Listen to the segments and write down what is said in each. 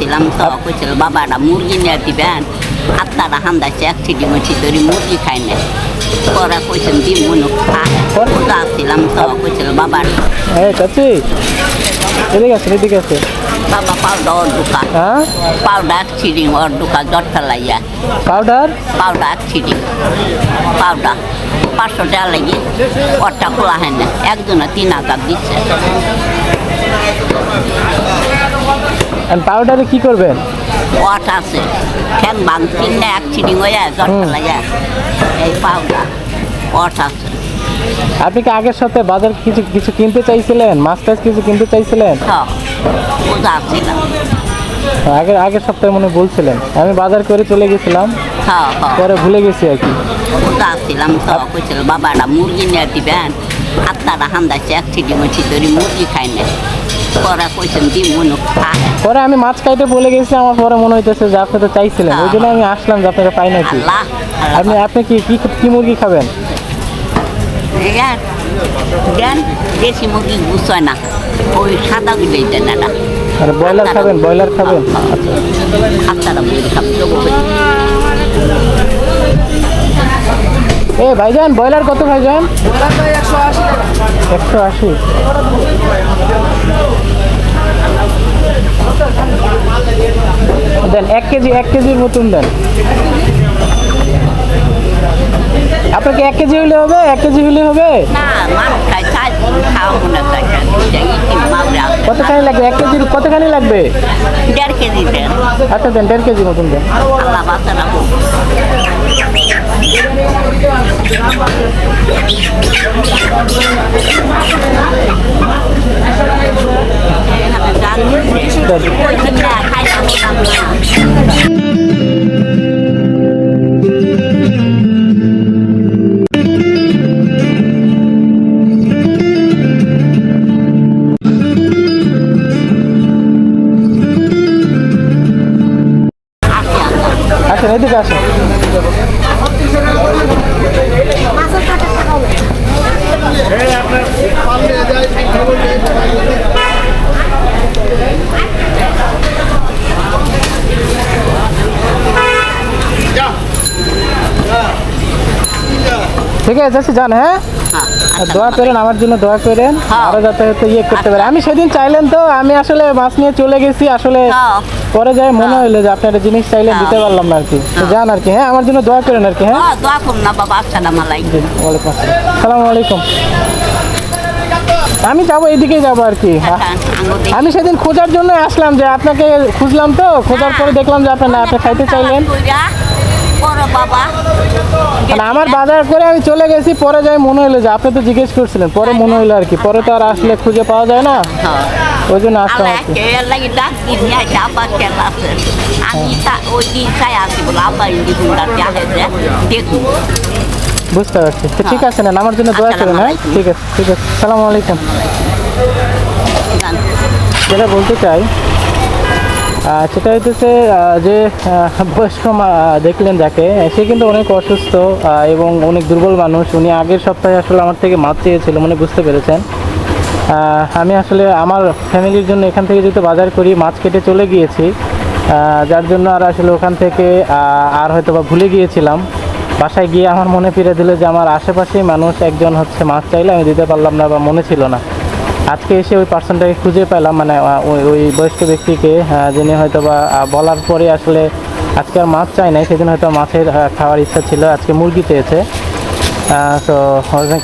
আসছিলাম তো কইছিল বাবা একটা মুরগি নিয়ে দিবেন আপনারা হান্দাছে এক ছিটি মুছি ধরি মুরগি খাই না। পরে কইছেন দি মনু আসছিলাম তো কইছিল বাবা এই চাচি এদিকে আছে এদিকে আছে বাবা পাউডার ওর দোকান হ্যাঁ? পাউডার ছিটি ওর দোকান জ্বর ফেলাইয়া। পাউডার? পাউডার ছিটি পাউডার পাঁচশো টাকা লাগে ওরটা খোলা হয় না। একজনে তিন হাজার দিচ্ছে। পাউডারে কি করবেন? ওয়াট আছে। ঠ্যাং ভাঙছি না এক হয়ে জ্বর হুম। ফেলাইয়া এই পাউডার ওয়াট আছে। আপনি কি আগের সপ্তাহে বাজার কিছু কিছু কিনতে চাইছিলেন? মাছ টাছ কিছু কিনতে চাইছিলেন? আগের আগের সপ্তাহে মনে বলছিলেন। আমি বাজার করে চলে গেছিলাম। পরে ভুলে গেছি আর কি। পূজা আসছিলাম তো কইছিল বাবা একটা মুরগি নিয়ে দিবেন। আপনারা হান্দাছে এক ছিটি মুরগি খাই না পরে কইছেন দি মনু পরে আমি মাছ খাইতে বলে গেছি আমার পরে মনে হইতেছে যে আপনি তো চাইছিলেন। ওই জন্য আমি আসলাম যে আপনারা পাই নাকি। আপনি আপনি কি কি কি মুরগি খাবেন? দেশি মুরগি না। ওই সাদা গুলোই দেন না আর ব্রয়লার খাবেন ব্রয়লার খাবেন? আচ্ছা। মুরগি খাবেন এ ভাইজান ব্রয়লার কত ভাইজান? একশো আশি। দেন এক কেজি এক কেজির মতন দেন। আপনাকে এক কেজি হলে হবে এক কেজি হলে হবে? কতখানি লাগবে? এক কেজির কতখানি লাগবে? দেড় কেজি দেন। আচ্ছা দেন দেড় কেজি মতন দেন। রাখুন আসেন এদিকে আসেন। ঠিক আছে যাচ্ছি যান হ্যাঁ? দোয়া করেন আমার জন্য দোয়া করেন। হ্যাঁ। আরও যাতে ইয়ে করতে পারে। আমি সেদিন চাইলেন তো আমি আসলে মাছ নিয়ে চলে গেছি আসলে হ্যাঁ। পরে যাই মনে হইল যে আপনারা জিনিস চাইলেন দিতে পারলাম না আর কি যান আর কি হ্যাঁ আমার জন্য দোয়া করেন আর কি হ্যাঁ দোয়া করুন না বাবা আসসালাম আলাইকুম। ওয়ালাইকুম আসসালাম। সালামু আলাইকুম। আমি যাব এইদিকেই যাব আর কি আমি সেদিন খোঁজার জন্য আসলাম যে আপনাকে খুঁজলাম তো খোঁজার পরে দেখলাম যে আপনার না আপনি খাইতে চাইলেন। বাবা। আমার বাজার করে আমি চলে গেছি পরে যাই মনে হলো যে আপনি তো জিজ্ঞেস করছিলেন পরে মনে হলো আর কি? পরে তো আর আসলে খুঁজে পাওয়া যায় না? হ্যাঁ। ওই জন্য আসলাম আল্লাহ আর কি কে লাগি ডাক দিন নিয়ে আসে আব্বা কেন আছে? আমি তা ওই দিন চাই আসি বলে আব্বা ইন্দি গুন্ডা চাহে যে দেখুন বুঝতে পারছি। তো ঠিক আছে না আমার জন্য দোয়া করেন হ্যাঁ? ঠিক আছে ঠিক আছে। সালামু আলাইকুম। যেটা বলতে চাই সেটা হইতেছে যে বয়স্ক দেখলেন যাকে, সে কিন্তু অনেক অসুস্থ এবং অনেক দুর্বল মানুষ। উনি আগের সপ্তাহে আসলে আমার থেকে মাছ চেয়েছিল মনে বুঝতে পেরেছেন। আমি আসলে আমার ফ্যামিলির জন্য এখান থেকে যেহেতু বাজার করি, মাছ কেটে চলে গিয়েছি। যার জন্য আর আসলে ওখান থেকে আর হয়তো বা ভুলে গিয়েছিলাম। বাসায় গিয়ে আমার মনে ফিরে দিল যে, আমার আশেপাশেই মানুষ একজন হচ্ছে মাছ চাইলে আমি দিতে পারলাম না বা মনে ছিল না। আজকে এসে ওই পার্সনটাকে খুঁজে পেলাম মানে ওই ওই বয়স্ক ব্যক্তিকে যিনি হয়তো বা বলার পরে আসলে আজকে আর মাছ চাই নাই, সেদিন হয়তো মাছের খাওয়ার ইচ্ছা ছিল, আজকে মুরগি চেয়েছে তো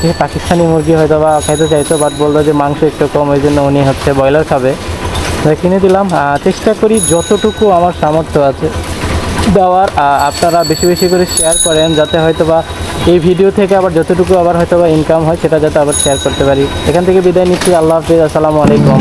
কি পাকিস্তানি মুরগি হয়তো বা খাইতে চাইতো বাট বলল যে মাংস একটু কম, ওই জন্য উনি হচ্ছে ব্রয়লার খাবে। কিনে দিলাম। চেষ্টা করি যতটুকু আমার সামর্থ্য আছে। দেওয়ার আপনারা বেশি বেশি করে শেয়ার করেন যাতে হয়তো বা এই ভিডিও থেকে আবার যতটুকু আবার হয়তো বা ইনকাম হয়, সেটা যাতে আবার শেয়ার করতে পারি। এখান থেকে বিদায় নিচ্ছি, আল্লাহ হাফিজ, আসসালামু আলাইকুম।